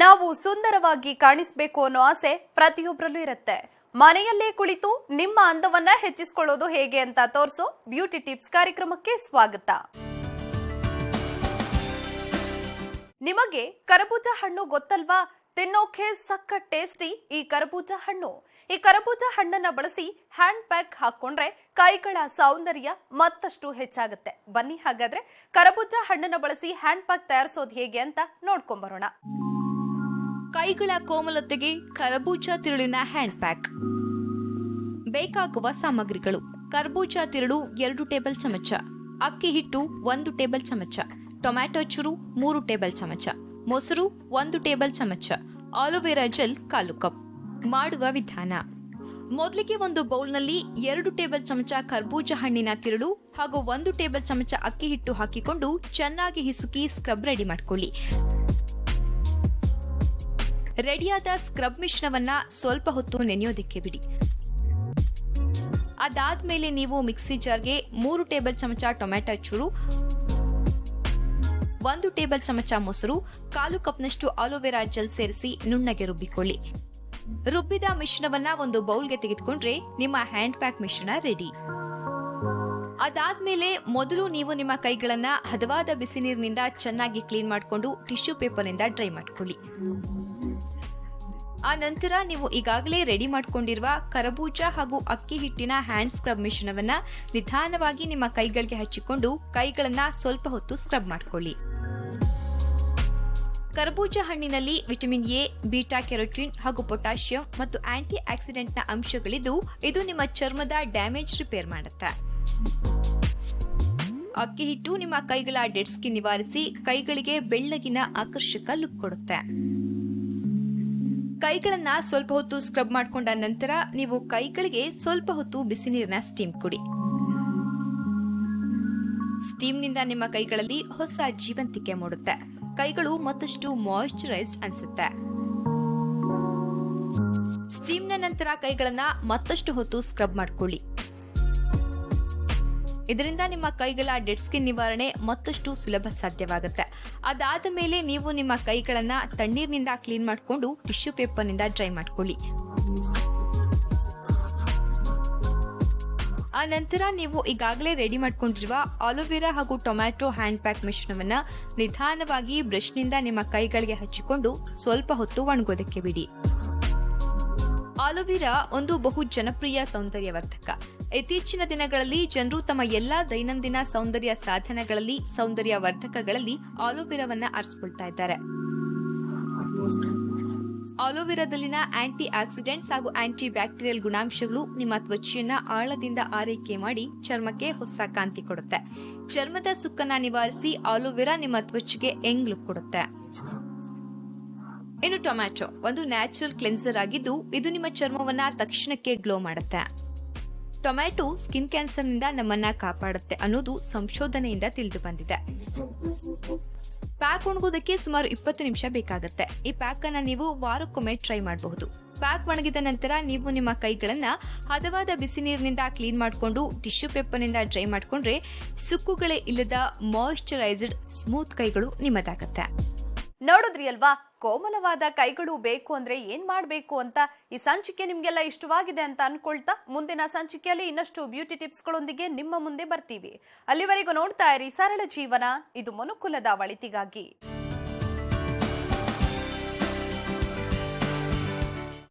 ನಾವು ಸುಂದರವಾಗಿ ಕಾಣಿಸ್ಬೇಕು ಅನ್ನೋ ಆಸೆ ಪ್ರತಿಯೊಬ್ಬರಲ್ಲೂ ಇರುತ್ತೆ. ಮನೆಯಲ್ಲೇ ಕುಳಿತು ನಿಮ್ಮ ಅಂದವನ್ನ ಹೆಚ್ಚಿಸಿಕೊಳ್ಳೋದು ಹೇಗೆ ಅಂತ ತೋರಿಸೋ ಬ್ಯೂಟಿ ಟಿಪ್ಸ್ ಕಾರ್ಯಕ್ರಮಕ್ಕೆ ಸ್ವಾಗತ. ನಿಮಗೆ ಕರಬೂಜ ಹಣ್ಣು ಗೊತ್ತಲ್ವಾ? ತಿನ್ನೋಕೆ ಸಕ್ಕ ಟೇಸ್ಟಿ ಈ ಕರಬೂಜ ಹಣ್ಣು. ಈ ಕರಬೂಜ ಹಣ್ಣನ್ನ ಬಳಸಿ ಹ್ಯಾಂಡ್ ಪ್ಯಾಕ್ ಹಾಕೊಂಡ್ರೆ ಕೈಗಳ ಸೌಂದರ್ಯ ಮತ್ತಷ್ಟು ಹೆಚ್ಚಾಗುತ್ತೆ. ಬನ್ನಿ ಹಾಗಾದ್ರೆ ಕರಬೂಜ ಹಣ್ಣನ್ನ ಬಳಸಿ ಹ್ಯಾಂಡ್ ಪ್ಯಾಕ್ ತಯಾರಿಸೋದು ಹೇಗೆ ಅಂತ ನೋಡ್ಕೊಂಬರೋಣ ಕೈಗಳ ಕೋಮಲತೆಗೆ ಕರಬೂಜ ತಿರುಳಿನ ಹ್ಯಾಂಡ್ ಪ್ಯಾಕ್ ಬೇಕಾಗುವ ಸಾಮಗ್ರಿಗಳು. ಕರ್ಬೂಜ ತಿರುಳು ಎರಡು ಟೇಬಲ್ ಚಮಚ. ಅಕ್ಕಿ ಹಿಟ್ಟು ಒಂದು ಟೇಬಲ್ ಚಮಚ. ಟೊಮ್ಯಾಟೊ ಚುರು ಮೂರು ಟೇಬಲ್ ಚಮಚ. ಮೊಸರು ಒಂದು ಟೇಬಲ್ ಚಮಚ. ಆಲೋವೆರಾ ಜೆಲ್ ಕಾಲು ಕಪ್. ಮಾಡುವ ವಿಧಾನ. ಮೊದಲಿಗೆ ಒಂದು ಬೌಲ್ನಲ್ಲಿ ಎರಡು ಟೇಬಲ್ ಚಮಚ ಕರ್ಬೂಜ ಹಣ್ಣಿನ ತಿರುಳು ಹಾಗೂ ಒಂದು ಟೇಬಲ್ ಚಮಚ ಅಕ್ಕಿ ಹಿಟ್ಟು ಹಾಕಿಕೊಂಡು ಚೆನ್ನಾಗಿ ಹಿಸುಕಿ ಸ್ಕ್ರಬ್ ರೆಡಿ ಮಾಡ್ಕೊಳ್ಳಿ. ರೆಡಿಯಾದ ಸ್ಕ್ರಬ್ ಮಿಶ್ರಣವನ್ನ ಸ್ವಲ್ಪ ಹೊತ್ತು ನೆನೆಯೋದಕ್ಕೆ ಬಿಡಿ. ಅದಾದ್ಮೇಲೆ ನೀವು ಮಿಕ್ಸಿ ಜಾರ್ಗೆ ಮೂರು ಟೇಬಲ್ ಚಮಚ ಟೊಮೆಟೊ ಚೂರು ಒಂದು ಟೇಬಲ್ ಚಮಚ ಮೊಸರು, ಕಾಲು ಕಪ್ನಷ್ಟು ಆಲೋವೆರಾ ಜೆಲ್ ಸೇರಿಸಿ ನುಣ್ಣಗೆ ರುಬ್ಬಿಕೊಳ್ಳಿ. ರುಬ್ಬಿದ ಮಿಶ್ರಣವನ್ನ ಒಂದು ಬೌಲ್ಗೆ ತೆಗೆದುಕೊಂಡ್ರೆ ನಿಮ್ಮ ಹ್ಯಾಂಡ್ ಪ್ಯಾಕ್ ಮಿಶ್ರಣ ರೆಡಿ. ಅದಾದ್ಮೇಲೆ ಮೊದಲು ನೀವು ನಿಮ್ಮ ಕೈಗಳನ್ನ ಹದವಾದ ಬಿಸಿ ನೀರಿನಿಂದ ಚೆನ್ನಾಗಿ ಕ್ಲೀನ್ ಮಾಡಿಕೊಂಡು ಟಿಶ್ಯೂ ಪೇಪರ್ನಿಂದ ಡ್ರೈ ಮಾಡ್ಕೊಳ್ಳಿ. ಆ ನಂತರ ನೀವು ಈಗಾಗಲೇ ರೆಡಿ ಮಾಡಿಕೊಂಡಿರುವ ಕರಬೂಜ ಹಾಗೂ ಅಕ್ಕಿ ಹಿಟ್ಟಿನ ಹ್ಯಾಂಡ್ ಸ್ಕ್ರಬ್ ಮಿಶ್ರಣವನ್ನ ನಿಧಾನವಾಗಿ ನಿಮ್ಮ ಕೈಗಳಿಗೆ ಹಚ್ಚಿಕೊಂಡು ಕೈಗಳನ್ನ ಸ್ವಲ್ಪ ಹೊತ್ತು ಸ್ಕ್ರಬ್ ಮಾಡ್ಕೊಳ್ಳಿ. ಕರಬೂಜ ಹಣ್ಣಿನಲ್ಲಿ ವಿಟಮಿನ್ ಎ, ಬೀಟಾ, ಕೆರೋಟಿನ್ ಹಾಗೂ ಪೊಟ್ಯಾಷಿಯಂ ಮತ್ತು ಆಂಟಿ ಆಕ್ಸಿಡೆಂಟ್ನ ಅಂಶಗಳಿದ್ದು ಇದು ನಿಮ್ಮ ಚರ್ಮದ ಡ್ಯಾಮೇಜ್ ರಿಪೇರ್ ಮಾಡುತ್ತೆ. ಅಕ್ಕಿ ಹಿಟ್ಟು ನಿಮ್ಮ ಕೈಗಳ ಡೆಡ್ ಸ್ಕಿನ್ ನಿವಾರಿಸಿ ಕೈಗಳಿಗೆ ಬೆಳ್ಳಗಿನ ಆಕರ್ಷಕ ಲುಕ್ ಕೊಡುತ್ತೆ. ಕೈಗಳನ್ನ ಸ್ವಲ್ಪ ಹೊತ್ತು ಸ್ಕ್ರಬ್ ಮಾಡ್ಕೊಂಡ ನಂತರ ನೀವು ಕೈಗಳಿಗೆ ಸ್ವಲ್ಪ ಹೊತ್ತು ಬಿಸಿ ನೀರಿನ ಸ್ಟೀಮ್ ಕುಡಿ. ಸ್ಟೀಮ್ನಿಂದ ನಿಮ್ಮ ಕೈಗಳಲ್ಲಿ ಹೊಸ ಜೀವಂತಿಕೆ ಮೂಡುತ್ತೆ. ಕೈಗಳು ಮತ್ತಷ್ಟು ಮಾಯಿಶ್ಚರೈಸ್ಡ್ ಅನ್ಸುತ್ತೆ. ಸ್ಟೀಮ್ನ ನಂತರ ಕೈಗಳನ್ನ ಮತ್ತಷ್ಟು ಹೊತ್ತು ಸ್ಕ್ರಬ್ ಮಾಡ್ಕೊಳ್ಳಿ. ಇದರಿಂದ ನಿಮ್ಮ ಕೈಗಳ ಡೆಡ್ ಸ್ಕಿನ್ ನಿವಾರಣೆ ಮತ್ತಷ್ಟು ಸುಲಭ ಸಾಧ್ಯವಾಗುತ್ತೆ. ಅದಾದ ಮೇಲೆ ನೀವು ನಿಮ್ಮ ಕೈಗಳನ್ನ ತಣ್ಣೀರಿನಿಂದ ಕ್ಲೀನ್ ಮಾಡಿಕೊಂಡು ಟಿಶ್ಯೂ ಪೇಪರ್ನಿಂದ ಡ್ರೈ ಮಾಡ್ಕೊಳ್ಳಿ. ಆ ನಂತರ ನೀವು ಈಗಾಗಲೇ ರೆಡಿ ಮಾಡ್ಕೊಂಡಿರುವ ಆಲೋವೆರಾ ಹಾಗೂ ಟೊಮ್ಯಾಟೊ ಹ್ಯಾಂಡ್ ಪ್ಯಾಕ್ ಮಿಶ್ರಣವನ್ನ ನಿಧಾನವಾಗಿ ಬ್ರಷ್ನಿಂದ ನಿಮ್ಮ ಕೈಗಳಿಗೆ ಹಚ್ಚಿಕೊಂಡು ಸ್ವಲ್ಪ ಹೊತ್ತು ಒಣಗೋದಕ್ಕೆ ಬಿಡಿ. ಆಲೋವೆರಾ ಒಂದು ಬಹು ಜನಪ್ರಿಯ ಸೌಂದರ್ಯವರ್ಧಕ. ಇತ್ತೀಚಿನ ದಿನಗಳಲ್ಲಿ ಜನರು ತಮ್ಮ ಎಲ್ಲಾ ದೈನಂದಿನ ಸೌಂದರ್ಯ ಸಾಧನಗಳಲ್ಲಿ ಸೌಂದರ್ಯ ವರ್ಧಕಗಳಲ್ಲಿ ಆಲೋವೆರಾವನ್ನ ಆರಿಸಿಕೊಳ್ತಾ ಇದ್ದಾರೆ. ಆಲೋವೆರಾದಲ್ಲಿನ ಆಂಟಿ ಆಕ್ಸಿಡೆಂಟ್ಸ್ ಹಾಗೂ ಆಂಟಿ ಬ್ಯಾಕ್ಟೀರಿಯಲ್ ಗುಣಾಂಶಗಳು ನಿಮ್ಮ ತ್ವಚೆಯನ್ನ ಆಳದಿಂದ ಆರೈಕೆ ಮಾಡಿ ಚರ್ಮಕ್ಕೆ ಹೊಸ ಕಾಂತಿ ಕೊಡುತ್ತೆ. ಚರ್ಮದ ಸುಕ್ಕನ್ನ ನಿವಾರಿಸಿ ಆಲೋವೆರಾ ನಿಮ್ಮ ತ್ವಚೆಗೆ ಎಂಗ್ಲು ಕೊಡುತ್ತೆ. ಇನ್ನು ಟೊಮ್ಯಾಟೊ, ಒಂದು ನ್ಯಾಚುರಲ್ ಕ್ಲೆನ್ಸರ್ ಆಗಿದ್ದು, ಇದು ನಿಮ್ಮ ಚರ್ಮವನ್ನ ತಕ್ಷಣಕ್ಕೆ ಗ್ಲೋ ಮಾಡುತ್ತೆ. ಟೊಮ್ಯಾಟೊ ಸ್ಕಿನ್ ಕ್ಯಾನ್ಸರ್ನಿಂದ ನಮ್ಮನ್ನ ಕಾಪಾಡುತ್ತೆ ಅನ್ನೋದು ಸಂಶೋಧನೆಯಿಂದ ತಿಳಿದು ಬಂದಿದೆ. ಪ್ಯಾಕ್ ಒಣಗೋದಕ್ಕೆ ಸುಮಾರು ಇಪ್ಪತ್ತು ನಿಮಿಷ ಬೇಕಾಗುತ್ತೆ. ಈ ಪ್ಯಾಕ್ ಅನ್ನ ನೀವು ವಾರಕ್ಕೊಮ್ಮೆ ಟ್ರೈ ಮಾಡಬಹುದು. ಪ್ಯಾಕ್ ಒಣಗಿದ ನಂತರ ನೀವು ನಿಮ್ಮ ಕೈಗಳನ್ನ ಹದವಾದ ಬಿಸಿ ನೀರಿನಿಂದ ಕ್ಲೀನ್ ಮಾಡಿಕೊಂಡು ಟಿಶ್ಯೂ ಪೇಪರ್ನಿಂದ ಡ್ರೈ ಮಾಡಿಕೊಂಡ್ರೆ ಸುಕ್ಕುಗಳೇ ಇಲ್ಲದ ಮಾಯಿಶ್ಚರೈಸ್ಡ್ ಸ್ಮೂತ್ ಕೈಗಳು ನಿಮ್ಮದಾಗತ್ತೆ. ನೋಡಿದ್ರಿ ಅಲ್ವಾ? ಕೋಮಲವಾದ ಕೈಗಳು ಬೇಕು ಅಂದ್ರೆ ಏನ್ ಮಾಡ್ಬೇಕು ಅಂತ? ಈ ಸಂಚಿಕೆ ನಿಮ್ಗೆಲ್ಲ ಇಷ್ಟವಾಗಿದೆ ಅಂತ ಅನ್ಕೊಳ್ತಾ ಮುಂದಿನ ಸಂಚಿಕೆಯಲ್ಲಿ ಇನ್ನಷ್ಟು ಬ್ಯೂಟಿ ಟಿಪ್ಸ್ ಗಳೊಂದಿಗೆ ನಿಮ್ಮ ಮುಂದೆ ಬರ್ತೀವಿ. ಅಲ್ಲಿವರೆಗೂ ನೋಡ್ತಾ ಇರಿ ಸರಳ ಜೀವನ. ಇದು ಮನುಕುಲದ ಒಳಿತಿಗಾಗಿ.